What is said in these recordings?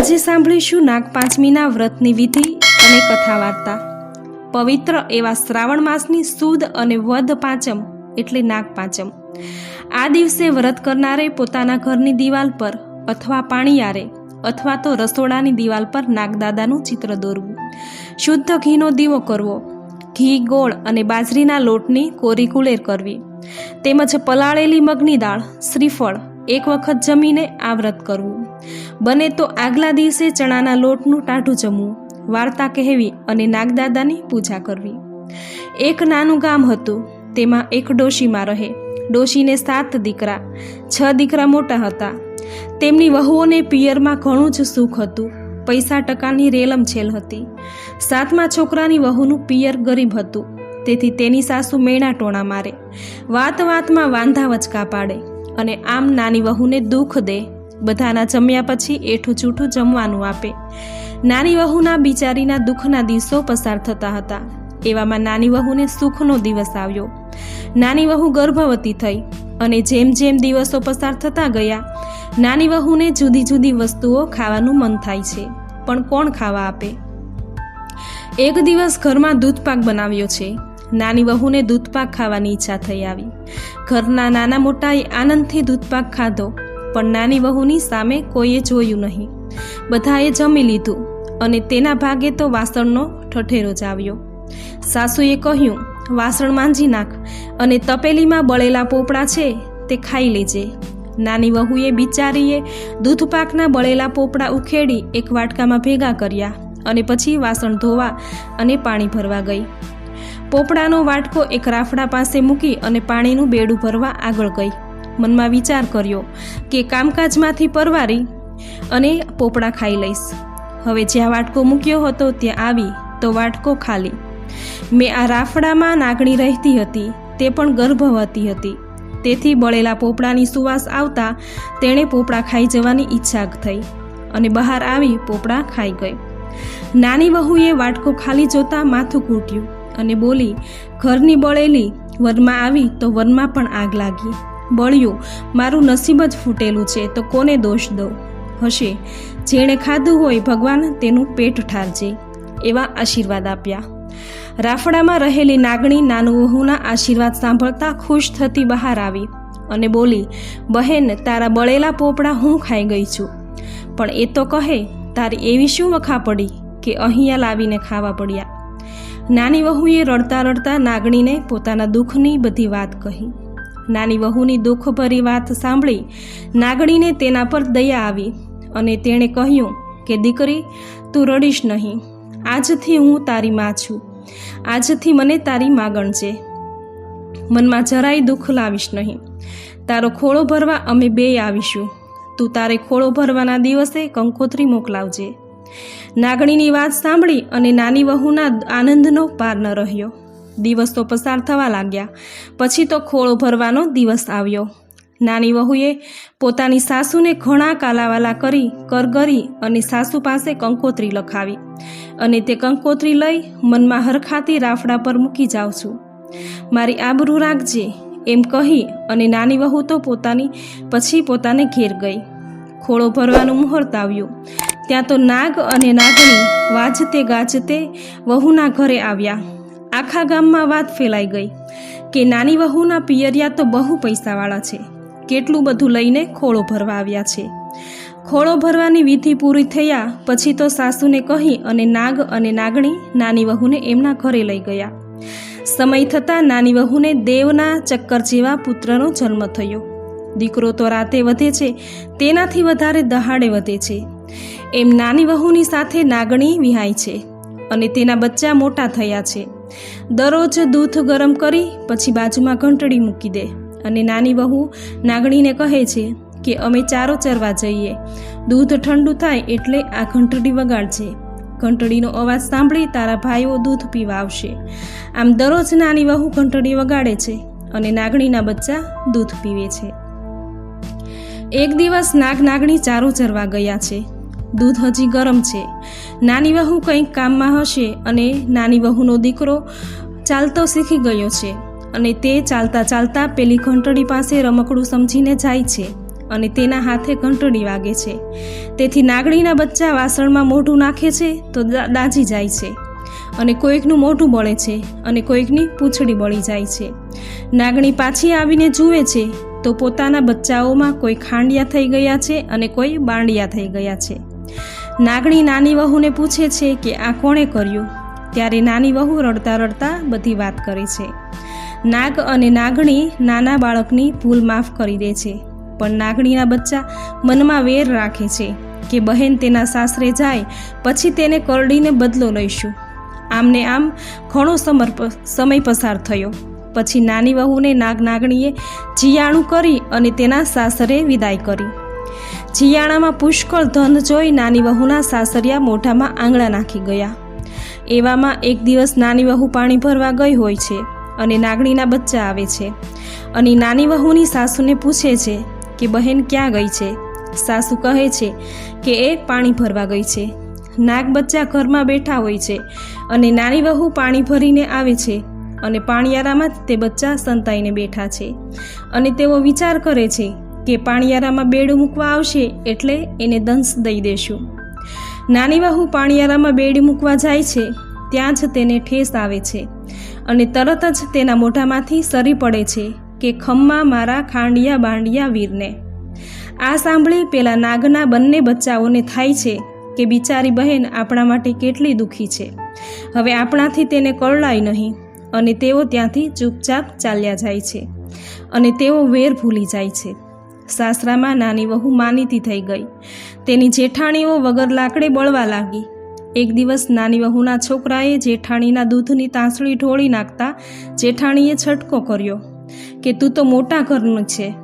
આજે સાંભળીશું નાગપાંચમીના વ્રતની વિધિ અને કથા વાર્તા પવિત્ર એવા શ્રાવણ માસની સુદ અને વધ પાંચમ, એટલે નાગપાંચમ. આ દિવસે વ્રત કરનારે પોતાના ઘરની દિવાલ પર અથવા પાણીયારે અથવા તો રસોડાની દિવાલ પર નાગદાદાનું ચિત્ર દોરવું. શુદ્ધ ઘીનો દીવો કરવો. ઘી, ગોળ અને બાજરીના લોટની કોરી કુલેર કરવી. તેમજ પલાળેલી મગની દાળ, શ્રીફળ એક વખત જમીને આ વ્રત કરવું. બને તો આગલા દિવસે ચણાના લોટનું ટાઢું જમવું, વાર્તા કહેવી અને નાગદાદાની પૂજા કરવી. એક નાનું ગામ હતું, તેમાં એક ડોશીમાં રહે. ડોશીને સાત દીકરા, છ દીકરા મોટા હતા. તેમની વહુઓને પિયરમાં ઘણું જ સુખ હતું. પૈસા ટકાની રેલમ છેલ હતી. સાતમા છોકરાની વહુનું પિયર ગરીબ હતું. તેથી તેની સાસુ મેણા ટોણા મારે. વાત વાતમાં વાંધા વચકા પાડે. અને આમ નાની વહુને દુઃખ દે. બધાના જમ્યા પછી એઠું ચૂઠું જમવાનું આપે. નાની વહુના બિચારીના દુઃખના દિવસો પસાર થતા હતા. એવામાં નાની વહુને સુખનો દિવસ આવ્યો. નાની વહુ ગર્ભવતી થઈ અને જેમ જેમ દિવસો પસાર થતા ગયા, નાની વહુને જુદી જુદી વસ્તુઓ ખાવાનું મન થાય છે, પણ કોણ ખાવા આપે? એક દિવસ ઘરમાં દૂધપાક બનાવ્યો છે. નાની વહુને દૂધપાક ખાવાની ઈચ્છા થઈ આવી. ઘરના નાના મોટાએ આનંદથી દૂધપાક ખાધો, પણ નાની વહુની સામે કોઈએ જોયું નહીં. બધાએ જમી લીધું અને તેના ભાગે તો વાસણનો ઠઠેરો જ આવ્યો. સાસુએ કહ્યું, વાસણ માંજી નાખ અને તપેલીમાં બળેલા પોપડા છે તે ખાઈ લેજે. નાની વહુએ બિચારીએ દૂધપાકના બળેલા પોપડા ઉખેડી એક વાટકામાં ભેગા કર્યા અને પછી વાસણ ધોવા અને પાણી ભરવા ગઈ. પોપડાનો વાટકો એક રાફડા પાસે મૂકી અને પાણીનું બેડું ભરવા આગળ ગઈ. મનમાં વિચાર કર્યો કે કામકાજમાંથી પરવારી અને પોપડા ખાઈ લઈશ. હવે જ્યાં વાટકો મૂક્યો હતો ત્યાં આવી તો વાટકો ખાલી. મેં આ રાફડામાં નાગણી રહેતી હતી, તે પણ ગર્ભવતી હતી. તેથી બળેલા પોપડાની સુવાસ આવતા તેણે પોપડા ખાઈ જવાની ઈચ્છા થઈ અને બહાર આવી પોપડા ખાઈ ગઈ. નાની વહુએ વાટકો ખાલી જોતા માથું કૂટ્યું અને બોલી, ઘરની બળેલી વરમાં આવી તો વરમાં પણ આગ લાગી. બળ્યું, મારું નસીબ જ ફૂટેલું છે, તો કોને દોષ દઉં? હશે. જેણે ખાધું હોય ભગવાન તેનું પેટ ઠારજે. એવા આશીર્વાદ આપ્યા. રાફડામાં રહેલી નાગણી નાનું વહુના આશીર્વાદ સાંભળતા ખુશ થતી બહાર આવી અને બોલી, બહેન, તારા બળેલા પોપડા હું ખાઈ ગઈ છું. પણ એ તો કહે, તારી એવી શું વખા પડી કે અહીંયા લાવીને ખાવા પડ્યા? નાની વહુએ રડતા રડતા નાગણીને પોતાના દુઃખની બધી વાત કહી. નાની વહુની દુઃખભરી વાત સાંભળી નાગણીને તેના પર દયા આવી અને તેણે કહ્યું કે, દીકરી, તું રડીશ નહીં. આજથી હું તારી માં છું. આજથી મને તારી માગણ છે. મનમાં જરાય દુઃખ લાવીશ નહીં. તારો ખોળો ભરવા અમે બે આવીશું. તું તારે ખોળો ભરવાના દિવસે કંકોત્રી મોકલાવજે. નાગણીની વાત સાંભળી અને નાની વહુના આનંદનો પાર ન રહ્યો. દિવસ તો પસાર થવા લાગ્યા. પછી તો ખોળો ભરવાનો દિવસ આવ્યો. નાની વહુએ પોતાની સાસુને ઘણા કાલાવાલા કરી, કરગરી અને સાસુ પાસે કંકોત્રી લખાવી. અને તે કંકોત્રી લઈ મનમાં હરખાતી રાફડા પર મૂકી જાઉં છું. મારી આબરૂ રાખજે, એમ કહી અને નાની વહુ તો પોતાની, પછી પોતાને ઘેર ગઈ. ખોળો ભરવાનું મુહૂર્ત આવ્યું. ત્યાં તો નાગ અને નાગણી વાજતે ગાજતે વહુના ઘરે આવ્યા. આખા ગામમાં વાત ફેલાઈ ગઈ કે નાની વહુના પિયરિયા તો બહુ પૈસાવાળા છે. કેટલું બધું લઈને ખોળો ભરવા આવ્યા છે. ખોળો ભરવાની વિધિ પૂરી થયા પછી તો સાસુને કહી અને નાગ અને નાગણી નાની વહુને એમના ઘરે લઈ ગયા. સમય થતાં નાની વહુને દેવના ચક્કર જેવા પુત્રનો જન્મ થયો. દીકરો તો રાતે વધે છે, તેનાથી વધારે દહાડે વધે છે. એમ નાની વહુની સાથે નાગણી વિહાય છે અને તેના બચ્ચા મોટા થયા છે. દરરોજ દૂધ ગરમ કરી પછી બાજુમાં ઘંટડી મૂકી દે અને નાની વહુ નાગણીને કહે છે કે, અમે ચારો ચરવા જઈએ. દૂધ ઠંડુ થાય એટલે આ ઘંટડી વગાડજે. ઘંટડીનો અવાજ સાંભળી તારા ભાઈઓ દૂધ પીવા આવશે. આમ દરરોજ નાની વહુ ઘંટડી વગાડે છે અને નાગણીના બચ્ચા દૂધ પીવે છે. એક દિવસ નાગ નાગણી ચારો ચરવા ગયા છે. દૂધ હજી ગરમ છે. નાની વહુ કંઈક કામમાં હશે અને નાની વહુનો દીકરો ચાલતો શીખી ગયો છે અને તે ચાલતા ચાલતા પેલી ઘંટડી પાસે રમકડું સમજીને જાય છે અને તેના હાથે ઘંટડી વાગે છે. તેથી નાગણીના બચ્ચા વાસણમાં મોઢું નાખે છે તો દા- દાઝી જાય છે અને કોઈકનું મોઢું બળે છે અને કોઈકની પૂંછડી બળી જાય છે. નાગણી પાછી આવીને જુએ છે તો પોતાના બચ્ચાઓમાં કોઈ ખાંડિયા થઈ ગયા છે અને કોઈ બાંડિયા થઈ ગયા છે. નાગણી નાની વહુને પૂછે છે કે આ કોણે કર્યું? ત્યારે નાની વહુ રડતા રડતા બધી વાત કરે છે. નાગ અને નાગણી નાના બાળકની ભૂલ માફ કરી દે છે. પણ નાગણીના બચ્ચા મનમાં વેર રાખે છે કે બહેન તેના સાસરે જાય, પછી તેને કરડીને બદલો લઈશું. આમને આમ ઘણો સમર્પ, સમય પસાર થયો. પછી નાની વહુને નાગ નાગણીએ જીયાણું કરી અને તેના સાસરે વિદાય કરી. જીયાણામાં પુષ્કળ ધન જોઈ નાની વહુના સાસરિયા મોઢામાં આંગળા નાખી ગયા. એવામાં એક દિવસ નાની વહુ પાણી ભરવા ગઈ હોય છે અને નાગણીના બચ્ચા આવે છે. અને નાની વહુની સાસુને પૂછે છે કે, બહેન, ક્યાં ગઈ છે? સાસુ કહે છે કે, એ પાણી ભરવા ગઈ છે. નાગ બચ્ચા ઘરમાં બેઠા હોય છે અને નાની વહુ પાણી ભરીને આવે છે અને પાણિયારામાં તે બચ્ચા સંતાઈને બેઠા છે. અને તેઓ વિચાર કરે છે કે પાણિયારામાં બેડું મૂકવા આવશે એટલે એને દંશ દઈ દેશું. નાની વહુ પાણિયારામાં બેડી મૂકવા જાય છે, ત્યાં જ તેને ઠેસ આવે છે અને તરત જ તેના મોઢામાંથી સરી પડે છે કે ખમ્મા મારા ખાંડિયા બાંડિયા વીરને. આ સાંભળી પેલા નાગના બંને બચ્ચાઓને થાય છે કે બિચારી બહેન આપણા માટે કેટલી દુઃખી છે. હવે આપણાથી તેને કરડાય નહીં અને તેઓ ત્યાંથી ચૂપચાપ ચાલ્યા જાય છે અને તેઓ વેર ભૂલી જાય છે. સાસરામાં નાની વહુ માનીતી થઈ ગઈ. તેની જેઠાણીઓ વગર લાકડે બળવા લાગી. એક દિવસ નાની વહુના છોકરાએ જેઠાણીના દૂધની તાંસળી ઢોળી નાખતા જેઠાણીએ છટકો કર્યો કે, તું તો મોટા ઘરનું છે.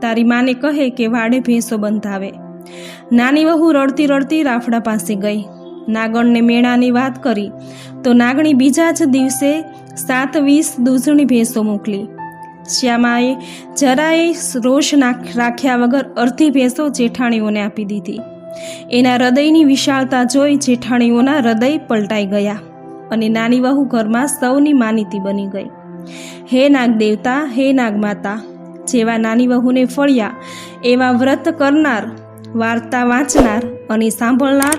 તારી માને કહે કે વાડે ભેંસો બંધાવે. નાની વહુ રડતી રડતી રાફડા પાસે ગઈ. નાગણને મેળાની વાત કરી તો નાગણી બીજા જ દિવસે સાત વીસ દૂધણી ભેંસો મોકલી. શ્યામાએ જરાય રોષ રાખ્યા વગર અર્ધી ભેંસો જેઠાણીઓને આપી દીધી. એના હૃદયની વિશાળતા જોઈ જેઠાણીઓના હૃદય પલટાઈ ગયા અને નાની વહુ ઘરમાં સૌની માનીતી બની ગઈ. હે નાગ દેવતા હે નાગમાતા, જેવા નાની વહુને ફળ્યા, એવા વ્રત કરનાર, વાર્તા વાંચનાર અને સાંભળનાર